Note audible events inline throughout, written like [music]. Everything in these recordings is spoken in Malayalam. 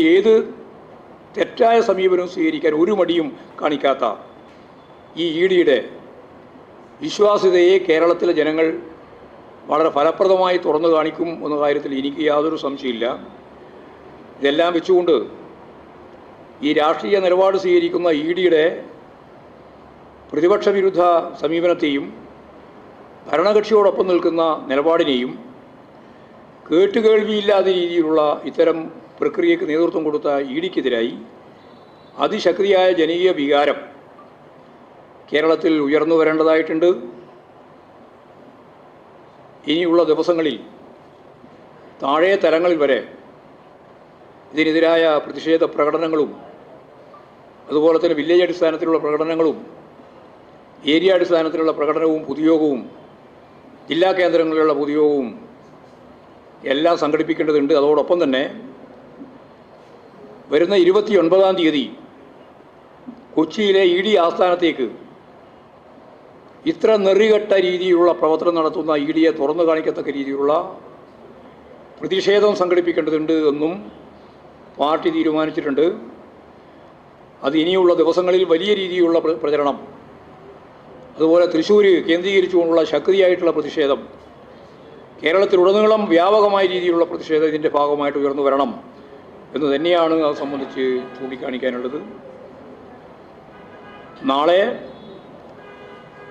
ഏത് തെറ്റായ സമീപനവും സ്വീകരിക്കാൻ ഒരു മടിയും കാണിക്കാത്ത ഈ ഇ ഡിയുടെ വിശ്വാസ്യതയെ കേരളത്തിലെ ജനങ്ങൾ വളരെ ഫലപ്രദമായി തുറന്നു കാണിക്കും എന്ന കാര്യത്തിൽ എനിക്ക് യാതൊരു സംശയമില്ല. ഇതെല്ലാം വെച്ചുകൊണ്ട് ഈ രാഷ്ട്രീയ നിലപാട് സ്വീകരിക്കുന്ന ഇ ഡിയുടെ പ്രതിപക്ഷ വിരുദ്ധ സമീപനത്തെയും ഭരണകക്ഷിയോടൊപ്പം നിൽക്കുന്ന നിലപാടിനെയും കേട്ടുകേൾവിയില്ലാത്ത രീതിയിലുള്ള ഇത്തരം പ്രക്രിയയ്ക്ക് നേതൃത്വം കൊടുത്ത ഇ ഡിക്കെതിരായി അതിശക്തിയായ ജനകീയ വികാരം കേരളത്തിൽ ഉയർന്നു വരേണ്ടതായിട്ടുണ്ട്. ഇനിയുള്ള ദിവസങ്ങളിൽ താഴെ തലങ്ങളിൽ വരെ ഇതിനെതിരായ പ്രതിഷേധ പ്രകടനങ്ങളും അതുപോലെ തന്നെ വില്ലേജ് അടിസ്ഥാനത്തിലുള്ള പ്രകടനങ്ങളും ഏരിയ അടിസ്ഥാനത്തിലുള്ള പ്രകടനവും പൊതുയോഗവും ജില്ലാ കേന്ദ്രങ്ങളിലുള്ള പൊതുയോഗവും എല്ലാം സംഘടിപ്പിക്കേണ്ടതുണ്ട്. അതോടൊപ്പം തന്നെ വരുന്ന ഇരുപത്തി ഒൻപതാം തീയതി കൊച്ചിയിലെ ഇ ഡി ആസ്ഥാനത്തേക്ക് ഇത്ര നെറികെട്ട രീതിയിലുള്ള പ്രവർത്തനം നടത്തുന്ന ഇ ഡിയെ തുറന്നു കാണിക്കത്തക്ക രീതിയിലുള്ള പ്രതിഷേധം സംഘടിപ്പിക്കേണ്ടതുണ്ട് എന്നും പാർട്ടി തീരുമാനിച്ചിട്ടുണ്ട്. അത് ഇനിയുള്ള ദിവസങ്ങളിൽ വലിയ രീതിയിലുള്ള പ്രചരണം അതുപോലെ തൃശ്ശൂർ കേന്ദ്രീകരിച്ചുകൊണ്ടുള്ള ശക്തിയായിട്ടുള്ള പ്രതിഷേധം കേരളത്തിലുടനീളം വ്യാപകമായ രീതിയിലുള്ള പ്രതിഷേധം ഇതിന്റെ ഭാഗമായിട്ട് ഉയർന്നു വരണം. എന്ന് തന്നെയാണ് അത് സംബന്ധിച്ച് ചൂണ്ടിക്കാണിക്കാനുള്ളത്. നാളെ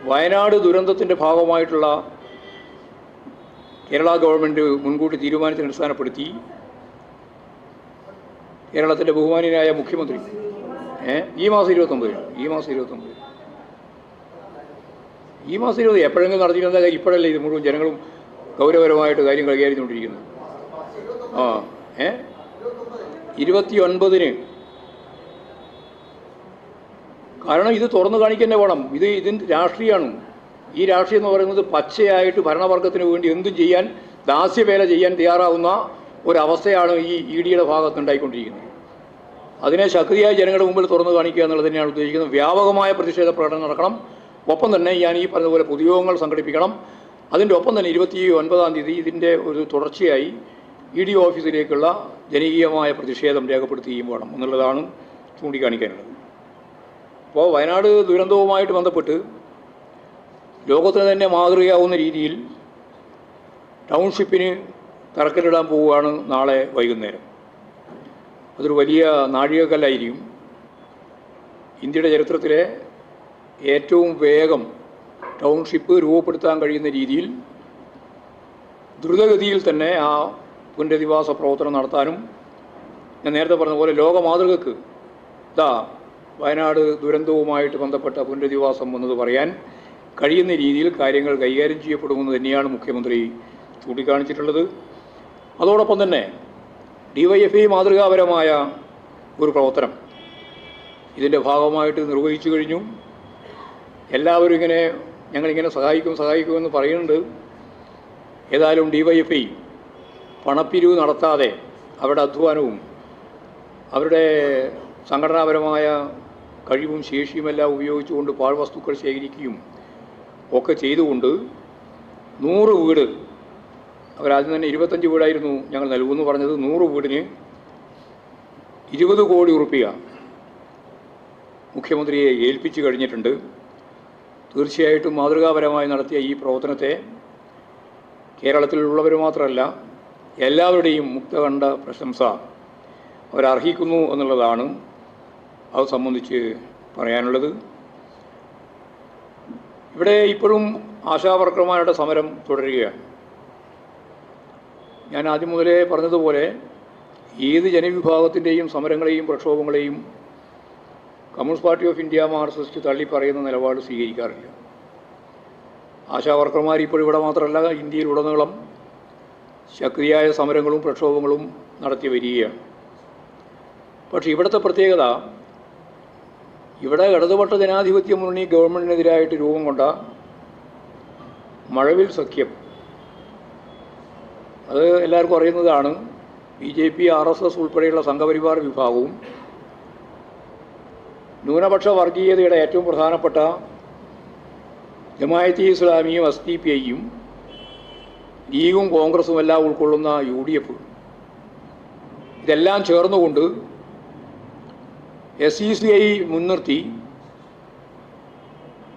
വയനാട് ദുരന്തത്തിന്റെ ഭാഗമായിട്ടുള്ള കേരള ഗവൺമെന്റ് മുൻകൂട്ടി തീരുമാനത്തിന് അടിസ്ഥാനപ്പെടുത്തി കേരളത്തിന്റെ ബഹുമാനീയനായ മുഖ്യമന്ത്രി ഈ മാസം ഇരുപത്തൊമ്പതിന് ഈ മാസം ഇരുപത്തൊമ്പത് ഈ മാസം ഇരുപത് എപ്പോഴെങ്കിലും നടത്തിയിരുന്ന ഇപ്പോഴല്ലേ ഇത് മുഴുവൻ ജനങ്ങളും ഗൗരവപരമായിട്ട് കാര്യം കൈകാര്യം ചെയ്തുകൊണ്ടിരിക്കുന്നത്? ആ ഏ? ഇരുപത്തി ഒൻപതിന് കാരണം ഇത് തുറന്നു കാണിക്കന്നെ വേണം. ഇത് ഇതിന്റെ രാഷ്ട്രീയമാണ്. ഈ രാഷ്ട്രീയം എന്ന് പറയുന്നത് പച്ചയായിട്ട് ഭരണവർഗത്തിന് വേണ്ടി എന്തും ചെയ്യാൻ ദാസ്യവേല ചെയ്യാൻ തയ്യാറാവുന്ന ഒരവസ്ഥയാണ് ഈ ഇ ഡിയുടെ ഭാഗത്ത് ഉണ്ടായിക്കൊണ്ടിരിക്കുന്നത് അതിനെ ശക്തിയായി ജനങ്ങളുടെ മുമ്പിൽ തുറന്നു കാണിക്കുക എന്നുള്ളത് തന്നെയാണ് ഉദ്ദേശിക്കുന്നത്. വ്യാപകമായ പ്രതിഷേധ പ്രകടനം നടക്കണം. ഒപ്പം തന്നെ ഞാൻ ഈ പറഞ്ഞതുപോലെ പൊതുയോഗങ്ങൾ സംഘടിപ്പിക്കണം. അതിന്റെ ഒപ്പം തന്നെ ഇരുപത്തി ഒൻപതാം തീയതി ഇതിന്റെ ഒരു തുടർച്ചയായി ഇ ഡി ഓഫീസിലേക്കുള്ള ജനകീയമായ പ്രതിഷേധം രേഖപ്പെടുത്തുകയും വേണം എന്നുള്ളതാണ് ചൂണ്ടിക്കാണിക്കാനുള്ളത്. അപ്പോൾ വയനാട് ദുരന്തവുമായിട്ട് ബന്ധപ്പെട്ട് ലോകത്തിന് തന്നെ മാതൃകയാവുന്ന രീതിയിൽ ടൗൺഷിപ്പിന് തറക്കല്ലിടാൻ പോവുകയാണ് നാളെ വൈകുന്നേരം. അതൊരു വലിയ നാഴികക്കല്ലായിരിക്കും. ഇന്ത്യയുടെ ചരിത്രത്തിലെ ഏറ്റവും വേഗം ടൗൺഷിപ്പ് രൂപപ്പെടുത്താൻ കഴിയുന്ന രീതിയിൽ ദ്രുതഗതിയിൽ തന്നെ ആ പുനരധിവാസ പ്രവർത്തനം നടത്താനും ഞാൻ നേരത്തെ പറഞ്ഞ പോലെ ലോക മാതൃകക്ക് ഇതാ വയനാട് ദുരന്തവുമായിട്ട് ബന്ധപ്പെട്ട പുനരധിവാസം എന്നത് പറയാൻ കഴിയുന്ന രീതിയിൽ കാര്യങ്ങൾ കൈകാര്യം ചെയ്യപ്പെടുമെന്ന് തന്നെയാണ് മുഖ്യമന്ത്രി ചൂണ്ടിക്കാണിച്ചിട്ടുള്ളത്. അതോടൊപ്പം തന്നെ ഡിവൈഎഫ്ഐ മാതൃകാപരമായ ഒരു പ്രവർത്തനം ഇതിന്റെ ഭാഗമായിട്ട് നിർവഹിച്ചു കഴിഞ്ഞു. എല്ലാവരും ഇങ്ങനെ ഞങ്ങളിങ്ങനെ സഹായിക്കും സഹായിക്കുമെന്ന് പറയുന്നുണ്ട്. ഏതായാലും ഡിവൈഎഫ്ഐ പണപ്പിരിവ് നടത്താതെ അവരുടെ അധ്വാനവും അവരുടെ സംഘടനാപരമായ കഴിവും ശേഷിയുമെല്ലാം ഉപയോഗിച്ചുകൊണ്ട് പാഴ്വസ്തുക്കൾ ശേഖരിക്കുകയും ഒക്കെ ചെയ്തുകൊണ്ട് നൂറ് വീട് അവരാദ്യം തന്നെ ഇരുപത്തഞ്ച് വീടായിരുന്നു ഞങ്ങൾ നൽകുമെന്ന് പറഞ്ഞത് നൂറ് വീടിന് ഇരുപത് കോടി ഉറുപ്പിക മുഖ്യമന്ത്രിയെ ഏൽപ്പിച്ചു കഴിഞ്ഞിട്ടുണ്ട്. തീർച്ചയായിട്ടും മാതൃകാപരമായി നടത്തിയ ഈ പ്രവർത്തനത്തെ കേരളത്തിലുള്ളവർ മാത്രമല്ല എല്ലാവരുടെയും മുക്തകണ്ഠ പ്രശംസ അവരർഹിക്കുന്നു എന്നുള്ളതാണ് അത് സംബന്ധിച്ച് പറയാനുള്ളത്. ഇവിടെ ഇപ്പോഴും ആശാവർക്കർമാരുടെ സമരം തുടരുകയാണ്. ഞാൻ ആദ്യം മുതലേ പറഞ്ഞതുപോലെ ഏത് ജനവിഭാഗത്തിന്റെയും സമരങ്ങളെയും പ്രക്ഷോഭങ്ങളെയും Communist Party of India Marxist തള്ളിപ്പറയുന്ന നിലപാട് സ്വീകരിക്കാറില്ല. ആശാവർക്കർമാർ ഇപ്പോൾ ഇവിടെ മാത്രമല്ല ഇന്ത്യയിലുടനീളം ശക്തിയായ സമരങ്ങളും പ്രക്ഷോഭങ്ങളും നടത്തി വരികയാണ്. പക്ഷേ ഇവിടുത്തെ പ്രത്യേകത ഇവിടെ ഇടതുപക്ഷ ജനാധിപത്യ മുന്നണി ഗവൺമെന്റിനെതിരായിട്ട് രൂപം കൊണ്ട മഴവിൽ സഖ്യം. അത് എല്ലാവർക്കും അറിയുന്നതാണ്. B J P R S S ഉൾപ്പെടെയുള്ള സംഘപരിവാർ വിഭാഗവും ന്യൂനപക്ഷ വർഗീയതയുടെ ഏറ്റവും പ്രധാനപ്പെട്ട ജമായത്തി ഇസ്ലാമിയും എസ് ഡി പി ഐയും ലീഗും കോൺഗ്രസും എല്ലാം ഉൾക്കൊള്ളുന്ന യു ഡി എഫ് ഇതെല്ലാം ചേർന്നുകൊണ്ട് എസ് ഇ സി ഐ മുൻനിർത്തി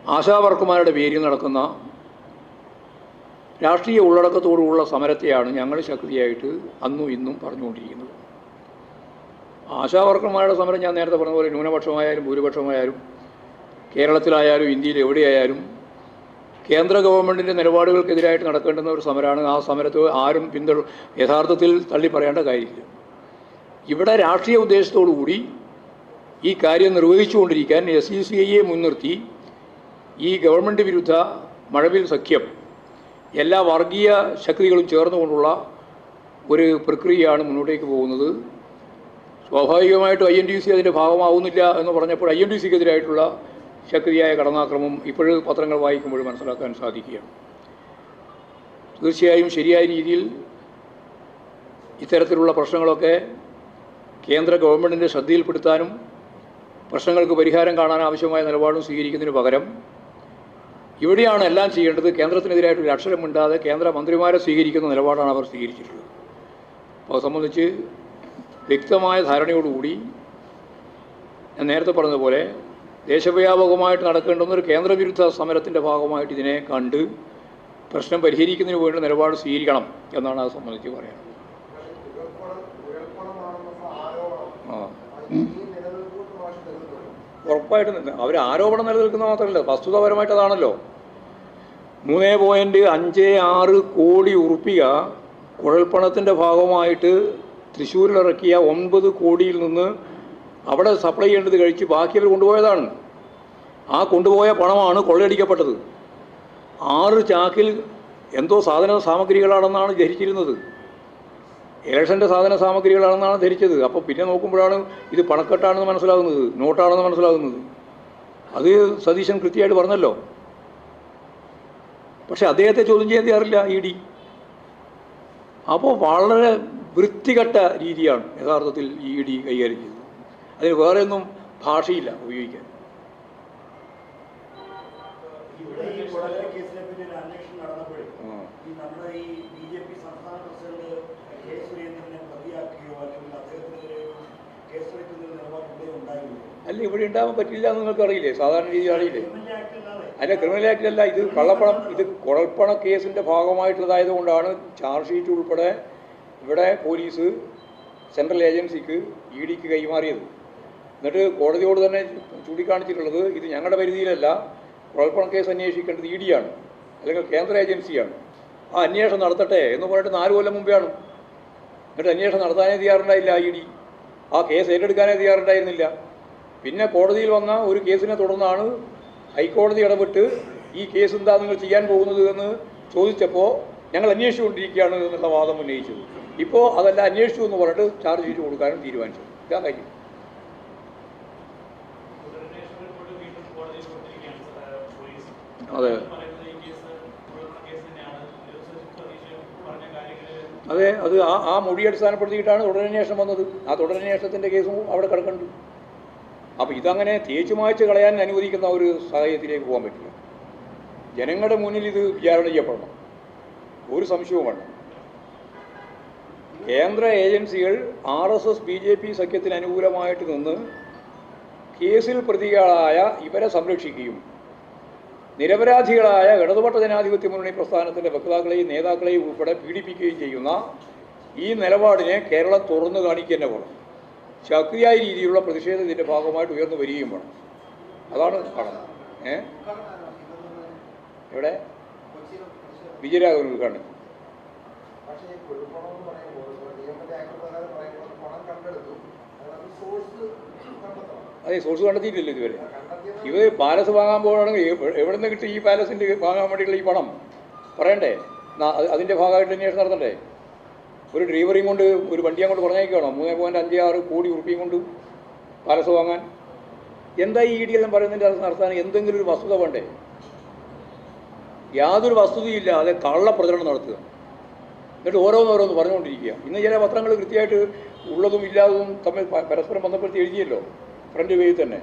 ആശാവർക്കുമാരുടെ പേരിൽ നടക്കുന്ന രാഷ്ട്രീയ ഉള്ളടക്കത്തോടുള്ള സമരത്തെയാണ് ഞങ്ങൾ ശക്തിയായിട്ട് അന്നും ഇന്നും പറഞ്ഞുകൊണ്ടിരിക്കുന്നത്. ആശാവർക്കന്മാരുടെ സമരം ഞാൻ നേരത്തെ പറഞ്ഞ പോലെ ന്യൂനപക്ഷമായാലും ഭൂരിപക്ഷമായാലും കേരളത്തിലായാലും ഇന്ത്യയിൽ എവിടെയായാലും കേന്ദ്ര ഗവൺമെന്റിന്റെ നിലപാടുകൾക്കെതിരായിട്ട് നടക്കേണ്ടുന്ന ഒരു സമരമാണ് ആ സമരത്തെ ആരും പിന്തുട യഥാർത്ഥത്തിൽ തള്ളി പറയേണ്ട കാര്യമില്ല. ഇവിടെ രാഷ്ട്രീയ ഉദ്ദേശത്തോടു കൂടി ഈ കാര്യം നിർവഹിച്ചുകൊണ്ടിരിക്കാൻ എസ് ഇ സി ഐയെ മുൻനിർത്തി ഈ ഗവൺമെന്റ് വിരുദ്ധ മഴവിൽ സഖ്യം എല്ലാ വർഗീയ ശക്തികളും ചേർന്നുകൊണ്ടുള്ള ഒരു പ്രക്രിയയാണ് മുന്നോട്ടേക്ക് പോകുന്നത്. സ്വാഭാവികമായിട്ടും ഐ എൻ ഡി സി അതിന്റെ ഭാഗമാവുന്നില്ല എന്ന് പറഞ്ഞപ്പോൾ ഐ എൻ ഡി സിക്കെതിരായിട്ടുള്ള ശക്തിയായ കടന്നാക്രമം ഇപ്പോഴും പത്രങ്ങൾ വായിക്കുമ്പോൾ മനസ്സിലാക്കാൻ സാധിക്കുകയാണ് തീർച്ചയായും ശരിയായ രീതിയിൽ ഇത്തരത്തിലുള്ള പ്രശ്നങ്ങളൊക്കെ കേന്ദ്ര ഗവൺമെന്റിന്റെ ശ്രദ്ധയിൽപ്പെടുത്താനും പ്രശ്നങ്ങൾക്ക് പരിഹാരം കാണാൻ ആവശ്യമായ നിലപാടും സ്വീകരിക്കുന്നതിന് പകരം ഇവിടെയാണ് എല്ലാം ചെയ്യേണ്ടത് കേന്ദ്രത്തിനെതിരായിട്ട് ഒരു അക്ഷരം മിണ്ടാതെ കേന്ദ്ര മന്ത്രിമാരെ സ്വീകരിക്കുന്ന നിലപാടാണ് അവർ സ്വീകരിച്ചിട്ടുള്ളത്. അപ്പോൾ അത് സംബന്ധിച്ച് വ്യക്തമായ ധാരണയോടുകൂടി ഞാൻ നേരത്തെ പറഞ്ഞതുപോലെ ദേശവ്യാപകമായിട്ട് നടക്കേണ്ടുന്ന ഒരു കേന്ദ്രവിരുദ്ധ സമരത്തിന്റെ ഭാഗമായിട്ട് ഇതിനെ കണ്ട് പ്രശ്നം പരിഹരിക്കുന്നതിന് വേണ്ടി നിലപാട് സ്വീകരിക്കണം എന്നാണ് അത് സംബന്ധിച്ച് പറയുന്നത് ആ. ഉറപ്പായിട്ടും അവർ ആരോപണം നിലനിൽക്കുന്ന മാത്രമല്ല വസ്തുതാപരമായിട്ട് അതാണല്ലോ. മൂന്ന് പോയിന്റ് അഞ്ച് ആറ് കോടി ഉറുപ്പിക കുഴൽപ്പണത്തിന്റെ ഭാഗമായിട്ട് തൃശ്ശൂരിലിറക്കിയ ഒൻപത് കോടിയിൽ നിന്ന് അവിടെ സപ്ലൈ ചെയ്യേണ്ടത് കഴിച്ച് ബാക്കി അവർ കൊണ്ടുപോയതാണ്. ആ കൊണ്ടുപോയ പണമാണ് കൊള്ളയടിക്കപ്പെട്ടത്. ആറ് ചാക്കിൽ എന്തോ സാധന സാമഗ്രികളാണെന്നാണ് ധരിച്ചിരുന്നത്. ഇലക്ഷന്റെ സാധന സാമഗ്രികളാണെന്നാണ് ധരിച്ചത്. അപ്പോൾ പിന്നെ നോക്കുമ്പോഴാണ് ഇത് പണക്കെട്ടാണെന്ന് മനസ്സിലാകുന്നത് നോട്ടാണെന്ന് മനസ്സിലാകുന്നത്. അത് സതീശൻ കൃത്യമായിട്ട് പറഞ്ഞല്ലോ. പക്ഷെ അദ്ദേഹത്തെ ചോദ്യം ചെയ്യാൻ തയ്യാറില്ല ഇ ഡി. അപ്പോൾ വളരെ വൃത്തികെട്ട രീതിയാണ് യഥാർത്ഥത്തിൽ ഇ ഡി കൈകാര്യം ചെയ്തത്. അതിന് വേറെ ഒന്നും ഭാഷയില്ല ഉപയോഗിക്കാൻ. അല്ല ഇവിടെ ഉണ്ടാവാൻ പറ്റില്ല എന്ന് നിങ്ങൾക്ക് അറിയില്ലേ? സാധാരണ രീതി അറിയില്ലേ അല്ല ക്രിമിനൽ ആക്ടിലല്ല ഇത് കള്ളപ്പണം ഇത് കുഴൽപ്പണ കേസിന്റെ ഭാഗമായിട്ടുള്ളതായത് കൊണ്ടാണ് ചാർജ് ഷീറ്റ് ഉൾപ്പെടെ ഇവിടെ പോലീസ് സെൻട്രൽ ഏജൻസിക്ക് ഇ ഡിക്ക് കൈമാറിയത്. എന്നിട്ട് കോടതിയോട് തന്നെ ചൂണ്ടിക്കാണിച്ചിട്ടുള്ളത് ഇത് ഞങ്ങളുടെ പരിധിയിലല്ല കുഴൽപ്പണ കേസ് അന്വേഷിക്കേണ്ടത് ഇ ഡിയാണ് അല്ലെങ്കിൽ കേന്ദ്ര ഏജൻസിയാണ് ആ അന്വേഷണം നടത്തട്ടെ എന്ന് പറഞ്ഞിട്ട് നാല് കൊല്ലം മുമ്പെയാണ് എന്നിട്ട് അന്വേഷണം നടത്താനേ തയ്യാറുണ്ടായില്ല ഇ ഡി. ആ കേസ് ഏറ്റെടുക്കാനേ തയ്യാറുണ്ടായിരുന്നില്ല. പിന്നെ കോടതിയിൽ വന്ന ഒരു കേസിനെ തുടർന്നാണ് ഹൈക്കോടതി ഇടപെട്ട് ഈ കേസ് എന്താ നിങ്ങൾ ചെയ്യാൻ പോകുന്നത് എന്ന് ചോദിച്ചപ്പോൾ ഞങ്ങൾ അന്വേഷിച്ചുകൊണ്ടിരിക്കുകയാണ് എന്നുള്ള വാദം ഉന്നയിച്ചത്. ഇപ്പോൾ അതല്ല അന്വേഷിച്ചു എന്ന് പറഞ്ഞിട്ട് ചാർജ് ഷീറ്റ് കൊടുക്കാനും തീരുമാനിച്ചു ഇതാ കാര്യം തുടരന്വേഷണ റിപ്പോർട്ട് വീണ്ടും കോടതിയിൽ കൊടുത്തിരിക്കുകയാണ് സ- പോലീസ്. അതെ. പറയുന്നത് ഈ കേസ് കുഴൽപ്പണ കേസ് തന്നെയാണ്. ഇത് സതീശൻ പറഞ്ഞ കാര്യങ്ങൾ അതെ അത് ആ ആ മൊഴി അടിസ്ഥാനപ്പെടുത്തിയിട്ടാണ് തുടരന്വേഷണം വന്നത്. ആ തുടരന്വേഷണത്തിന്റെ കേസും അവിടെ കിടക്കുന്നുണ്ട്. അപ്പോൾ ഇതങ്ങനെ തേച്ചു മായ്ച്ച് കളയാൻ അനുവദിക്കുന്ന ഒരു സാഹചര്യത്തിലേക്ക് പോകാൻ പറ്റില്ല. ജനങ്ങളുടെ മുന്നിൽ ഇത് വിചാരണ ചെയ്യപ്പെടണം. ഒരു സംശയവും വേണ്ട. കേന്ദ്ര ഏജൻസികൾ R S S B J P സഖ്യത്തിന് അനുകൂലമായിട്ട് നിന്ന് കേസിൽ പ്രതികളായ ഇവരെ സംരക്ഷിക്കുകയും നിരപരാധികളായ ഇടതുപക്ഷ ജനാധിപത്യ മുന്നണി പ്രസ്ഥാനത്തിന്റെ വക്താക്കളെയും നേതാക്കളെയും ഉൾപ്പെടെ പീഡിപ്പിക്കുകയും ചെയ്യുന്ന ഈ നിലപാടിനെ കേരളം തുറന്നു കാണിക്കുക തന്നെ വേണം. ശക്തിയായ രീതിയിലുള്ള പ്രതിഷേധം ഇതിന്റെ ഭാഗമായിട്ട് ഉയർന്നു വരികയും വേണം. അതാണ് കാണുന്നത് ഏ? എവിടെ? വിജയരാഘവൻ ഉദ്ഘാടനം. ആക്ട് കണ്ടെടുത്തു സോഴ്സ് അതെ സോഴ്സ് കണ്ടെത്തിയിട്ടില്ല ഇതുവരെ. ഇവർ പാലസ് വാങ്ങാൻ പോകുകയാണെങ്കിൽ എവ- എവിടെ നിന്ന് കിട്ടി ഈ പാലസിന്റെ വാങ്ങാൻ വേണ്ടിയിട്ടുള്ള ഈ പണം? പറയണ്ടേ? അതിന്റെ ഭാഗമായിട്ട് അന്വേഷണം നടത്തണ്ടേ? ഒരു ഡ്രൈവറെയും കൊണ്ട് ഒരു വണ്ടി അങ്ങോട്ട് പറഞ്ഞേക്കുകയാണോ മൂന്ന് പോയിന്റ് അഞ്ച് ആറ് കോടി ഉറുപ്പിയും കൊണ്ട് പാലസ് വാങ്ങാൻ? എന്താ ഈ ഇടി എല്ലാം പറയുന്നതിന്റെ നടത്താൻ എന്തെങ്കിലും ഒരു വസ്തുത വേണ്ടേ? യാതൊരു വസ്തുതയില്ലാതെ കള്ളപ്രചരണം നടത്തുക. എന്നിട്ട് ഓരോന്നോരോന്ന് പറഞ്ഞുകൊണ്ടിരിക്കുക. ഇന്ന് ചില പത്രങ്ങൾ കൃത്യമായിട്ട് ഉള്ളതും ഇല്ലാത്തതും തമ്മിൽ പരസ്പരം ബന്ധപ്പെടുത്തി എഴുതിയല്ലോ. ഫ്രണ്ട് പേജിൽ തന്നെ.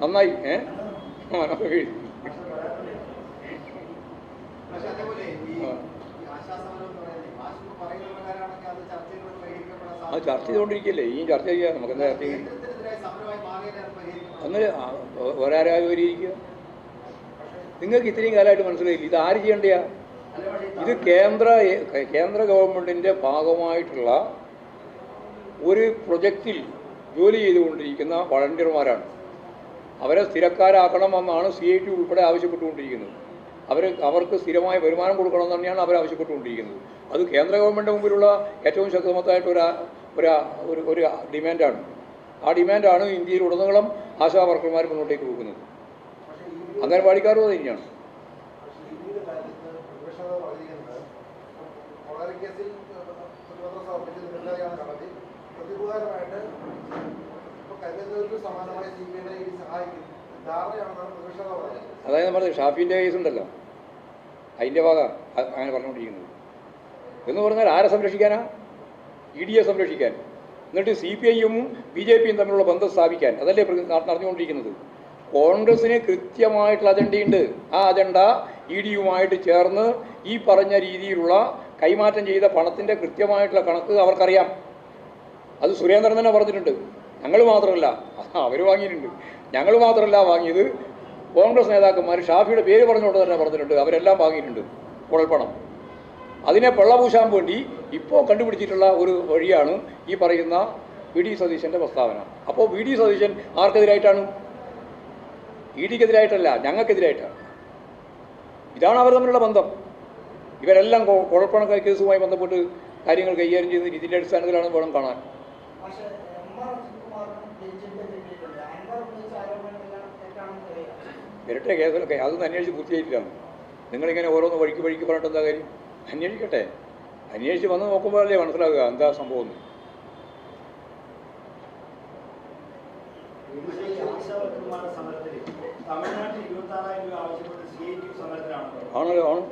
നന്നായി ഏ? ആ ചർച്ച ചെയ്തുകൊണ്ടിരിക്കല്ലേ. ഈ ചർച്ച ചെയ്യാം. നമുക്ക് എന്താ ചർച്ച ചെയ്യാം അങ്ങനെ ഒരാരായി വരിയിരിക്കുക നിങ്ങൾക്ക് ഇത്രയും കാലമായിട്ട് മനസ്സിലായില്ല? ഇത് ആര് ചെയ്യേണ്ടയാ? ഇത് കേന്ദ്ര കേന്ദ്ര ഗവൺമെന്റിന്റെ ഭാഗമായിട്ടുള്ള ഒരു പ്രൊജക്റ്റിൽ ജോലി ചെയ്തുകൊണ്ടിരിക്കുന്ന വളണ്ടിയർമാരാണ്. അവരെ സ്ഥിരക്കാരാക്കണമെന്നാണ് സി ഐ ടി ഉൾപ്പെടെ ആവശ്യപ്പെട്ടുകൊണ്ടിരിക്കുന്നത്. അവർ അവർക്ക് സ്ഥിരമായ വരുമാനം കൊടുക്കണം തന്നെയാണ് അവർ ആവശ്യപ്പെട്ടുകൊണ്ടിരിക്കുന്നത്. അത് കേന്ദ്ര ഗവൺമെന്റ് മുമ്പിലുള്ള ഏറ്റവും ശക്തമത്തായിട്ട് ഒരു ഒരു ഒരു ഡിമാൻഡാണ്. ആ ഡിമാൻഡാണ് ഇന്ത്യയിൽ ഉടനീളം ആശാ വർക്കർമാർ മുന്നോട്ടേക്ക് ഈ അംഗൻവാടിക്കാരും അത് തന്നെയാണ്. കേസിൽ പ്രതികൂലമായിട്ട് അതായത് നമ്മൾ ഷാഫിന്റെ കേസ് ഉണ്ടല്ലോ. അതിന്റെ ഭാഗ അങ്ങനെ പറഞ്ഞുകൊണ്ടിരിക്കുന്നത്. എന്ന് പറഞ്ഞാൽ ആരെ സംരക്ഷിക്കാനാ? ഇ ഡിയെ സംരക്ഷിക്കാൻ. എന്നിട്ട് സി പി ഐയും ബി ജെ പിയും തമ്മിലുള്ള ബന്ധം സ്ഥാപിക്കാൻ. അതല്ലേ നടന്നുകൊണ്ടിരിക്കുന്നത്. കോൺഗ്രസിന് കൃത്യമായിട്ടുള്ള അജണ്ടയുണ്ട്. ആ അജണ്ട ഇ ഡിയുമായിട്ട് ചേർന്ന് ഈ പറഞ്ഞ രീതിയിലുള്ള കൈമാറ്റം ചെയ്ത പണത്തിന്റെ കൃത്യമായിട്ടുള്ള കണക്ക് അവർക്കറിയാം. അത് സുരേന്ദ്രൻ തന്നെ പറഞ്ഞിട്ടുണ്ട്. ഞങ്ങൾ മാത്രമല്ല അവർ വാങ്ങിയിട്ടുണ്ട്. ഞങ്ങൾ മാത്രമല്ല വാങ്ങിയത് കോൺഗ്രസ് നേതാക്കന്മാർ ഷാഫിയുടെ പേര് പറഞ്ഞുകൊണ്ട് തന്നെ പറഞ്ഞിട്ടുണ്ട് അവരെല്ലാം വാങ്ങിയിട്ടുണ്ട് കുഴൽപ്പണം. അതിനെ വെള്ളപൂശാൻ വേണ്ടി ഇപ്പോൾ കണ്ടുപിടിച്ചിട്ടുള്ള ഒരു വഴിയാണ് ഈ പറയുന്ന വി ഡി സതീശന്റെ പ്രസ്താവന. അപ്പോൾ വി ഡി സതീശൻ ആർക്കെതിരായിട്ടാണ്? ഇ ഡിക്കെതിരായിട്ടല്ല ഞങ്ങൾക്കെതിരായിട്ടാണ്. ഇതാണ് അവർ തമ്മിലുള്ള ബന്ധം. ഇവരെല്ലാം കുഴപ്പണ കേസുമായി ബന്ധപ്പെട്ട് കാര്യങ്ങൾ കൈകാര്യം ചെയ്യുന്ന ഇതിന്റെ അടിസ്ഥാനത്തിലാണ് വേണം കാണാൻ. ഇരട്ടെ കേസിലൊക്കെ അതൊന്നും അന്വേഷിച്ച് പൂർത്തിയായിട്ടില്ല. നിങ്ങളിങ്ങനെ ഓരോന്ന് വഴിക്ക് വഴിക്ക് പറഞ്ഞിട്ട് എന്താ കാര്യം? അന്വേഷിക്കട്ടെ. അന്വേഷിച്ച് വന്ന് നോക്കുമ്പോഴല്ലേ മനസ്സിലാകുക എന്താ സംഭവം എന്ന്. ആണല്ലോ ആണ്.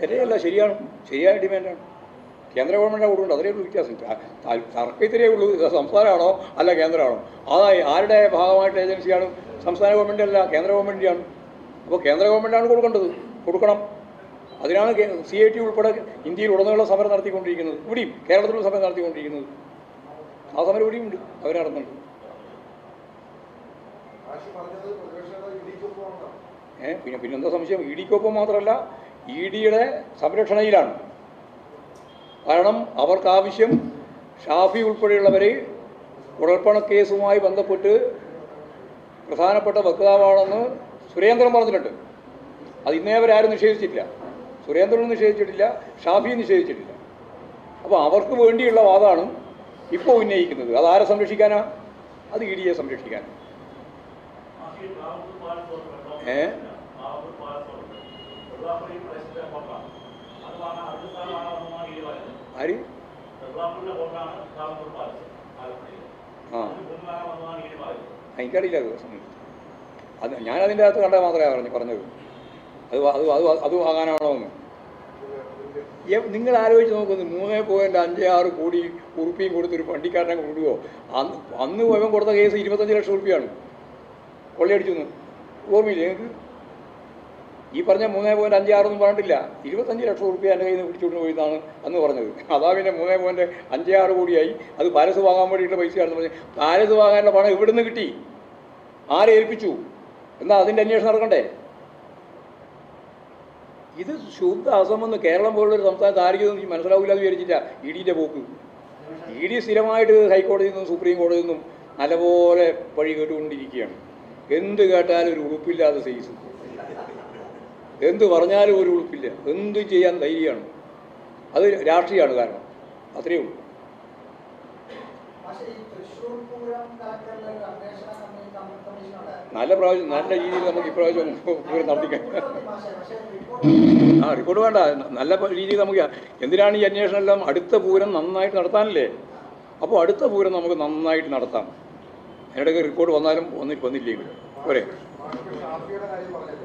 ശരിയല്ല ശരിയാണ്. ശരിയായ ഡിമാൻഡാണ്. കേന്ദ്ര ഗവൺമെന്റിന്റെ കൂടുണ്ട് അതേ ഉള്ളൂ വ്യത്യാസം. തർക്കം ഇത്രയേ ഉള്ളൂ. സംസ്ഥാനമാണോ അല്ല കേന്ദ്രമാണോ? അതായി ആരുടെ ഭാഗമായിട്ട് ഏജൻസിയാണ്? സംസ്ഥാന ഗവൺമെന്റ് അല്ല കേന്ദ്ര ഗവൺമെന്റിന്റെയാണ് അപ്പോൾ കേന്ദ്ര ഗവൺമെന്റാണ് കൊടുക്കേണ്ടത്. കൊടുക്കണം. അതിനാണ് സി ഐ ടി ഉൾപ്പെടെ ഇന്ത്യയിൽ ഉടനീളം സമരം നടത്തിക്കൊണ്ടിരിക്കുന്നത്. ഇവിടെയും കേരളത്തിലും സമരം നടത്തിക്കൊണ്ടിരിക്കുന്നത്. ആ സമരം ഇവിടെയും ഉണ്ട്. അവർ നടന്നുണ്ട് ആശി പറഞ്ഞത് പ്രതിപക്ഷത ഇടിക്കൊപ്പമാണെന്നാണ് ഏ പിന്നെ പിന്നെന്താ സംശയം? ഇ ഡിക്കൊപ്പം മാത്രമല്ല ഇ ഡിയുടെ സംരക്ഷണയിലാണ്. കാരണം അവർക്കാവശ്യം ഷാഫി ഉൾപ്പെടെയുള്ളവരെ കുഴൽപ്പണ കേസുമായി ബന്ധപ്പെട്ട് പ്രധാനപ്പെട്ട വക്താവാണെന്ന് സുരേന്ദ്രൻ പറഞ്ഞിട്ടുണ്ട്. അത് ഇന്നേ അവരാരും നിഷേധിച്ചിട്ടില്ല. സുരേന്ദ്രനും നിഷേധിച്ചിട്ടില്ല ഷാഫി നിഷേധിച്ചിട്ടില്ല. അപ്പോൾ അവർക്ക് വേണ്ടിയുള്ള വാദമാണ് ഇപ്പോൾ ഉന്നയിക്കുന്നത്. അത് ആരെ സംരക്ഷിക്കാനാ? അത് ഇ ഡിയെ സംരക്ഷിക്കാനാണ് ഏ? ആര്? ആ. എനിക്കറിയില്ല അത് സംബന്ധിച്ച് അത് ഞാൻ അതിന്റെ അകത്ത് കണ്ടാൽ മാത്രമേ പറഞ്ഞു പറഞ്ഞത്. അത് അത് അത് അത് വാങ്ങാനാണോ എന്ന്. നിങ്ങൾ ആലോചിച്ച് നോക്കുന്നു മൂന്ന് പോയിന്റ് അഞ്ച് ആറ് കോടി ഉറുപ്പിയും കൊടുത്തൊരു വണ്ടിക്കാരനെ കൊടുക്കുമോ അന്ന് അന്ന് പോയവൻ കൊടുത്ത കേസ് ഇരുപത്തഞ്ച് ലക്ഷം ഉറുപ്പിയാണ്. കൊള്ളയടിച്ചു ഓർമ്മയില്ലേ നിങ്ങൾക്ക് ഈ പറഞ്ഞ മൂന്നേ പോയിന്റ് അഞ്ച് ആറൊന്നും പറഞ്ഞിട്ടില്ല. ഇരുപത്തഞ്ച് ലക്ഷം റുപ്യ എന്റെ കയ്യിൽ നിന്ന് പിടിച്ചുകൊണ്ട് പോയിന്നാണ് അന്ന് പറഞ്ഞത്. അതാ പിന്നെ മൂന്നേ പോയിന്റ് അഞ്ച് ആറ് കോടിയായി. അത് പാലസ് വാങ്ങാൻ വേണ്ടിയിട്ടുള്ള പൈസയാണെന്ന് പറഞ്ഞു പാലസ് വാങ്ങാനുള്ള പണം ഇവിടെ നിന്ന് കിട്ടി? ആരെ ഏൽപ്പിച്ചു? എന്നാൽ അതിന്റെ അന്വേഷണം നടക്കണ്ടേ? ഇത് ശുദ്ധ അസമെന്ന് കേരളം പോലുള്ളൊരു സംസ്ഥാനത്ത് ആർക്കും മനസ്സിലാവില്ല എന്ന് വിചാരിച്ചില്ല ഇ ഡിന്റെ പോക്ക്. ഇ ഡി സ്ഥിരമായിട്ട് ഹൈക്കോടതിയിൽ നിന്നും സുപ്രീം കോടതിയിൽ നിന്നും നല്ലപോലെ വഴി കേട്ടുകൊണ്ടിരിക്കുകയാണ്. എന്ത് കേട്ടാലും ഒരു ഉളുപ്പില്ലാത്ത സൈസ്. എന്ത് പറഞ്ഞാലും ഒരു ഉളുപ്പില്ല. എന്ത് ചെയ്യാൻ ധൈര്യമാണ്? അത് രാഷ്ട്രീയമാണ് കാരണം. അത്രയേ ഉള്ളൂ. നല്ല പ്രാവശ്യം നല്ല രീതിയിൽ നമുക്ക് ഇപ്രാവശ്യം പൂരം നടത്തിക്കാം ആ റിപ്പോർട്ട് വേണ്ട. നല്ല രീതിയിൽ നമുക്ക് എന്തിനാണ് ഈ അന്വേഷണം എല്ലാം അടുത്ത പൂരം നന്നായിട്ട് നടത്താനല്ലേ? അപ്പോൾ അടുത്ത പൂരം നമുക്ക് നന്നായിട്ട് നടത്താം. അതിനിടയ്ക്ക് റിപ്പോർട്ട് വന്നാലും വന്നിട്ട് വന്നില്ലെങ്കിൽ പോരെ?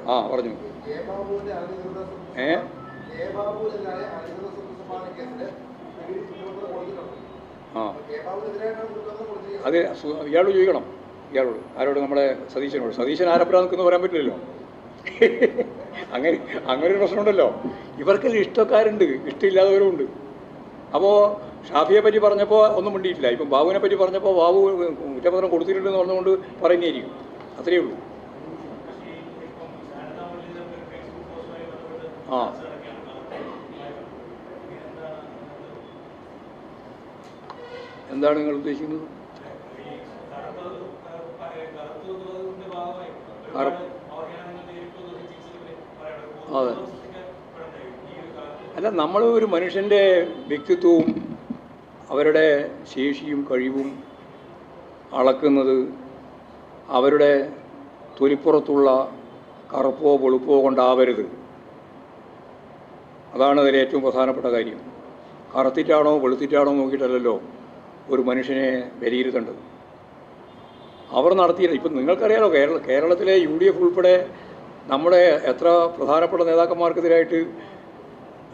ആ പറഞ്ഞു. ഏ? ആ. അത് ഇയാളോട് ചോദിക്കണം. ഇയാളോട്. ആരോട്? നമ്മുടെ സതീശനോട്. സതീശൻ ആരപ്പുറം നിൽക്കുന്നു പറയാൻ പറ്റില്ലല്ലോ. [laughs] അങ്ങനെ അങ്ങനെ ഒരു പ്രശ്നമുണ്ടല്ലോ. ഇവർക്കെല്ലാം ഇഷ്ടക്കാരുണ്ട്. ഇഷ്ടമില്ലാത്തവരും ഉണ്ട് അപ്പോൾ ഷാഫിയെ പറ്റി പറഞ്ഞപ്പോൾ ഒന്നും മിണ്ടിയിട്ടില്ല. ഇപ്പം ബാബുവിനെ പറ്റി പറഞ്ഞപ്പോൾ ബാബു കുറ്റപത്രം കൊടുത്തിട്ടുണ്ടെന്ന് പറഞ്ഞുകൊണ്ട് പറയുന്നതായിരിക്കും. അത്രയേ ഉള്ളൂ. ആ. എന്താണ് നിങ്ങൾ ഉദ്ദേശിക്കുന്നത്? അതെ. അല്ല നമ്മൾ ഒരു മനുഷ്യന്റെ വ്യക്തിത്വവും അവരുടെ ശേഷിയും കഴിവും അളക്കുന്നത് അവരുടെ തൊലിപ്പുറത്തുള്ള കറുപ്പോ വെളുപ്പോ കൊണ്ടാവരുത്. അതാണ് അതിൽ ഏറ്റവും പ്രധാനപ്പെട്ട കാര്യം. കറുത്തിട്ടാണോ വെളുത്തിറ്റാണോ നോക്കിയിട്ടല്ലല്ലോ ഒരു മനുഷ്യനെ വിലയിരുത്തേണ്ടത്. അവർ നടത്തിയ ഇപ്പം നിങ്ങൾക്കറിയാലോ കേരള കേരളത്തിലെ യു ഡി എഫ് ഉൾപ്പെടെ നമ്മുടെ എത്ര പ്രധാനപ്പെട്ട നേതാക്കന്മാർക്കെതിരായിട്ട്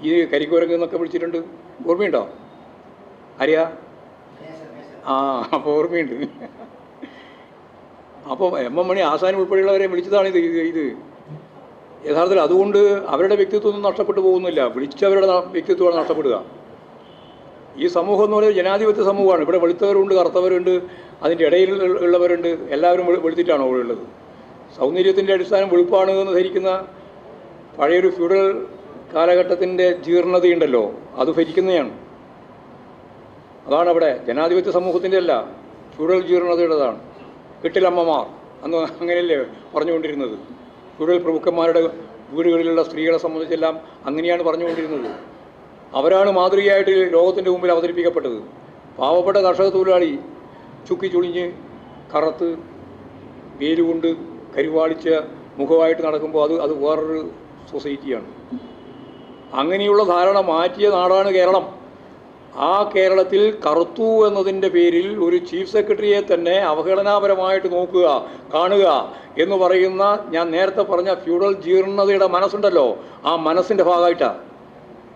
ഈ കരിക്കുരങ്ങ് എന്നൊക്കെ വിളിച്ചിട്ടുണ്ട്. ഓർമ്മയുണ്ടോ? അറിയാ ആ അപ്പോൾ ഓർമ്മയുണ്ട്. അപ്പോൾ എം എം മണി ആസാനി ഉൾപ്പെടെയുള്ളവരെ വിളിച്ചതാണ് ഇത് ഇത്. യഥാർത്ഥത്തിൽ അതുകൊണ്ട് അവരുടെ വ്യക്തിത്വമൊന്നും നഷ്ടപ്പെട്ടു പോകുന്നില്ല. വിളിച്ചവരുടെ വ്യക്തിത്വമാണ് നഷ്ടപ്പെടുക. ഈ സമൂഹം എന്ന് പറയുന്നത് ജനാധിപത്യ സമൂഹമാണ്. ഇവിടെ വെളുത്തവരുണ്ട് കറുത്തവരുണ്ട് അതിന്റെ ഇടയിൽ ഉള്ളവരുണ്ട്. എല്ലാവരും വെളുത്തിട്ടാണ് അവിടെ ഉള്ളത്. സൗന്ദര്യത്തിന്റെ അടിസ്ഥാനം വെളുപ്പാണ് എന്ന് ധരിക്കുന്ന പഴയൊരു ഫ്യൂഡൽ കാലഘട്ടത്തിന്റെ ജീർണതയുണ്ടല്ലോ. അത് ഭരിക്കുന്നതാണ്. അതാണ് അവിടെ ജനാധിപത്യ സമൂഹത്തിന്റെ അല്ല ഫ്യൂഡൽ ജീർണതയുടേതാണ്. കെട്ടിലമ്മമാർ അന്ന് അങ്ങനെയല്ലേ പറഞ്ഞുകൊണ്ടിരുന്നത്. ഫ്യൂഡൽ പ്രമുഖന്മാരുടെ വീടുകളിലുള്ള സ്ത്രീകളെ സംബന്ധിച്ചെല്ലാം അങ്ങനെയാണ് പറഞ്ഞുകൊണ്ടിരുന്നത്. അവരാണ് മാതൃകയായിട്ട് ലോകത്തിന്റെ മുമ്പിൽ അവതരിപ്പിക്കപ്പെട്ടത്. പാവപ്പെട്ട കർഷക തൊഴിലാളി ചുക്കി ചുളിഞ്ഞ് കറുത്ത് വേലുകൊണ്ട് കരുവാളിച്ച മുഖമായിട്ട് നടക്കുമ്പോൾ അത് അത് വേറൊരു സൊസൈറ്റിയാണ്. അങ്ങനെയുള്ള ധാരണ മാറ്റിയ നാടാണ് കേരളം. ആ കേരളത്തിൽ കറുത്തു എന്നതിന്റെ പേരിൽ ഒരു ചീഫ് സെക്രട്ടറിയെ തന്നെ അവഹേളനാപരമായിട്ട് നോക്കുക കാണുക എന്ന് പറയുന്ന ഞാൻ നേരത്തെ പറഞ്ഞ ഫ്യൂഡൽ ജീർണതയുടെ മനസ്സുണ്ടല്ലോ ആ മനസ്സിന്റെ ഭാഗമായിട്ടാണ്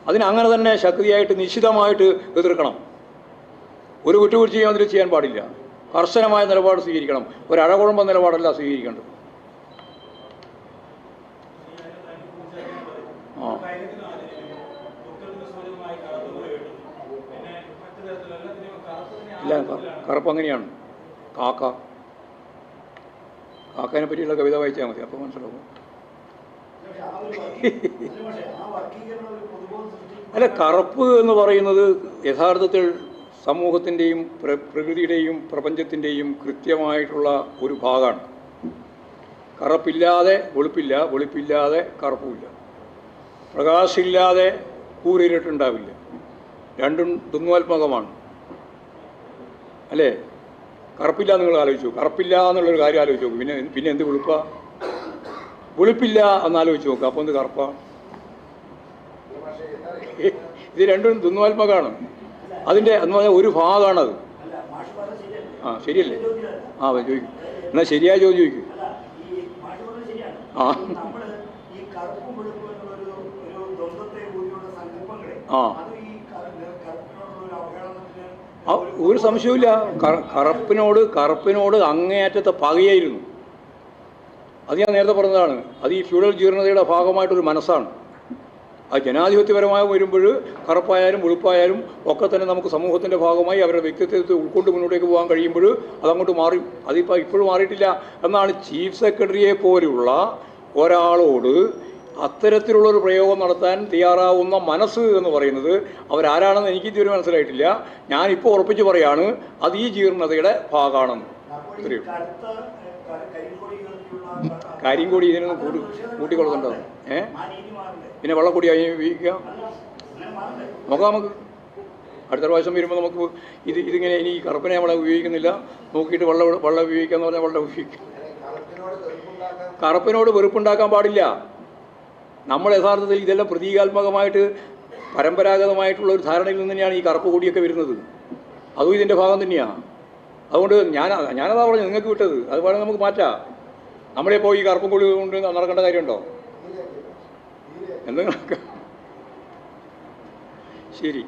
അതിന് അങ്ങനെ തന്നെ ശക്തിയായിട്ട് നിശ്ചിതമായിട്ട് എതിർക്കണം. ഒരു വിട്ടുവീഴ്ചയും അതിൽ ചെയ്യാൻ പാടില്ല. കർശനമായ നിലപാട് സ്വീകരിക്കണം. ഒരു അഴകുഴമ്പ നിലപാടല്ല സ്വീകരിക്കേണ്ടത്. കറുപ്പ് അങ്ങനെയാണ്. കാക്ക. കാക്കേനെ പറ്റിയുള്ള കവിത വായിച്ചാൽ മതി അപ്പോൾ മനസ്സിലാവും. അല്ല കറുപ്പ് എന്ന് പറയുന്നത് യഥാർത്ഥത്തിൽ സമൂഹത്തിന്റെയും പ്ര പ്രകൃതിയുടെയും പ്രപഞ്ചത്തിന്റെയും കൃത്യമായിട്ടുള്ള ഒരു ഭാഗമാണ്. കറുപ്പില്ലാതെ വെളുപ്പില്ല വെളുപ്പില്ലാതെ കറുപ്പുമില്ല. പ്രകാശമില്ലാതെ കൂരിരുട്ടുണ്ടാവില്ല. രണ്ടും ദ്വന്ദ്വാത്മകമാണ് അല്ലേ? കറുപ്പില്ല നിങ്ങൾ ആലോചിച്ചു കറുപ്പില്ല എന്നുള്ളൊരു കാര്യം ആലോചിച്ചു നോക്കും. പിന്നെ പിന്നെ എന്ത് വെളുപ്പാ? വെളുപ്പില്ല എന്നാലോചിച്ച് നോക്കുക അപ്പോൾ എന്ത് കറുപ്പാ? ഇത് രണ്ടും ദ്വന്ദ്വാത്മകമാണ് അതിന്റെ എന്ന് പറഞ്ഞാൽ ഒരു ഭാഗമാണത്. ആ ശരിയല്ലേ? ആ ചോദിക്കും. എന്നാൽ ശരിയായ ചോദ്യം ചോദിക്കും. ആ. ആ നമ്മൾ ഈ കറുപ്പും വെളുപ്പും എന്നുള്ളൊരു ഒരു ദ്വന്ദ്വത്തെ ഊതിയുള്ള സങ്കല്പങ്ങളെ ആ. അത് ഈ കറ- കറുപ്പിനോടുള്ള ഒരു അവഹേളനത്തിന് ആ, ഒരു സംശയമില്ല കറ- കറുപ്പിനോട് കറുപ്പിനോട് അങ്ങേയറ്റത്തെ പകയായിരുന്നു. അത് ഞാൻ നേരത്തെ പറഞ്ഞതാണ്. അത് ഈ ഫ്യൂഡൽ ജീർണതയുടെ ഭാഗമായിട്ടൊരു മനസ്സാണ്. ആ ജനാധിപത്യപരമായി വരുമ്പോൾ കറുപ്പായാലും വെളുപ്പായാലും ഒക്കെ തന്നെ നമുക്ക് സമൂഹത്തിന്റെ ഭാഗമായി അവരുടെ വ്യക്തിത്വത്തെ ഉൾക്കൊണ്ട് മുന്നോട്ടേക്ക് പോകാൻ കഴിയുമ്പോൾ അതങ്ങോട്ട് മാറി. അതിപ്പോൾ ഇപ്പോഴും മാറിയിട്ടില്ല. എന്നാണ് ചീഫ് സെക്രട്ടറിയെ പോലുള്ള ഒരാളോട് അത്തരത്തിലുള്ളൊരു പ്രയോഗം നടത്താൻ തയ്യാറാവുന്ന മനസ്സ് എന്ന് പറയുന്നത് അവരാരാണെന്ന് എനിക്ക് ഇതുവരെ മനസ്സിലായിട്ടില്ല. ഞാനിപ്പോൾ ഉറപ്പിച്ച് പറയാണ് അത് ഈ ജീർണതയുടെ ഭാഗമാണെന്ന് കാര്യം കൂടി പ്രതിഷേധം കൂട്ടിക്കൊള്ളുന്നുണ്ടോ? ഏ? പിന്നെ വെള്ളക്കൂടി മാറണ്ടേ? നോക്കാം നമുക്ക്. അടുത്ത പ്രാവശ്യം വരുമ്പോൾ നമുക്ക് ഇത് ഇതിങ്ങനെ ഇനി കറുപ്പിനെ നമ്മൾ ഉപയോഗിക്കുന്നില്ല. നോക്കിയിട്ട് വെള്ളം വെള്ളം ഉപയോഗിക്കാന്ന് പറഞ്ഞാൽ വെള്ളം ഉപയോഗിക്കും കറുപ്പിനോട് വെറുപ്പുണ്ടാക്കാൻ പാടില്ല. നമ്മൾ യഥാർത്ഥത്തിൽ ഇതെല്ലാം പ്രതീകാത്മകമായിട്ട് പരമ്പരാഗതമായിട്ടുള്ള ഒരു ധാരണയിൽ നിന്ന് തന്നെയാണ് ഈ കറുപ്പ് കൊടിയൊക്കെ വരുന്നത്. അതും ഇതിന്റെ ഭാഗം തന്നെയാണ് അതുകൊണ്ട് ഞാൻ ഞാനതാ പറഞ്ഞു നിങ്ങൾക്ക് വിട്ടത്. അത് വേണമെങ്കിൽ നമുക്ക് മാറ്റാം. നമ്മളെ പോയി ഈ കറുപ്പും കൊടി കൊണ്ട് നടക്കേണ്ട കാര്യമുണ്ടോ? എന്തെങ്കിലും ശരി.